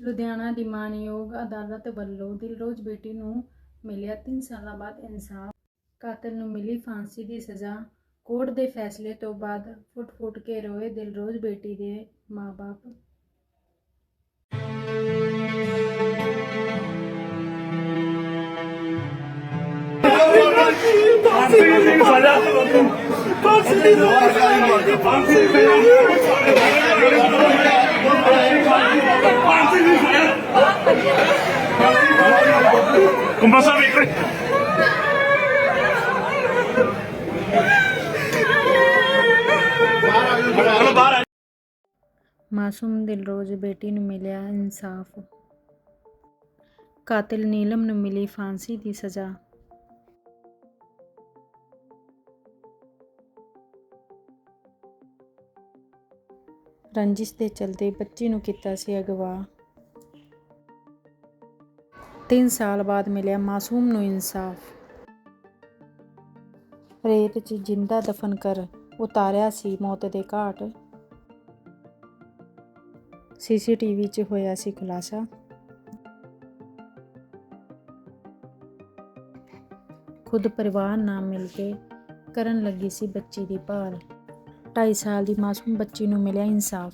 ਲੁਧਿਆਣਾ ਦੀ ਮਾਨਯੋਗ ਅਦਾਲਤ ਵੱਲੋਂ ਦਿਲਰੋਜ਼ ਬੇਟੀ ਨੂੰ ਮਿਲਿਆ 3 ਸਾਲਾਂ ਬਾਅਦ ਇਨਸਾਫ। ਕਾਤਲ ਨੂੰ ਮਿਲੀ ਫਾਂਸੀ ਦੀ ਸਜ਼ਾ। ਕੋਰਟ ਦੇ ਫੈਸਲੇ ਤੋਂ ਬਾਅਦ ਫੁੱਟ-ਫੁੱਟ ਕੇ ਰੋਏ ਦਿਲਰੋਜ਼ ਬੇਟੀ ਦੇ ਮਾਪੇ ਫਾਂਸੀ ਦੀ ਸਜ਼ਾ। ਫਾਂਸੀ ਦੀ ਸਜ਼ਾ। ਫਾਂਸੀ ਦੀ ਫਾਂਸੀ ਦੀ ਸਜ਼ਾ ਕੁੰਬਾ ਸਾਹਿਬ ਇੱਕ ਚਲੋ ਬਾਹਰ ਆ ਮਾਸੂਮ ਦਿਲਰੋਜ਼ ਬੇਟੀ ਨੂੰ ਮਿਲਿਆ ਇਨਸਾਫ ਕਾਤਿਲ ਨੀਲਮ ਨੂੰ ਮਿਲੀ ਫਾਂਸੀ ਦੀ ਸਜ਼ਾ ਰੰਜਿਸ਼ ਦੇ ਚਲਦੇ ਬੱਚੀ ਨੂੰ ਕੀਤਾ ਸੀ ਅਗਵਾ 3 ਸਾਲ ਬਾਅਦ ਮਿਲਿਆ ਮਾਸੂਮ ਨੂੰ ਇਨਸਾਫ। ਰੇਤ 'ਚ ਜਿੰਦਾ ਦਫਨ ਕਰ ਉਤਾਰਿਆ ਸੀ ਮੌਤ ਦੇ ਘਾਟ। ਸੀਸੀਟੀਵੀ 'ਚ ਹੋਇਆ ਸੀ ਖੁਲਾਸਾ। ਖੁਦ ਪਰਿਵਾਰ ਨਾਲ ਮਿਲ ਕੇ ਕਰਨ ਲੱਗੀ ਸੀ ਬੱਚੀ ਦੀ ਭਾਲ। 2.5 ਸਾਲ ਦੀ ਮਾਸੂਮ ਬੱਚੀ ਨੂੰ ਮਿਲਿਆ ਇਨਸਾਫ।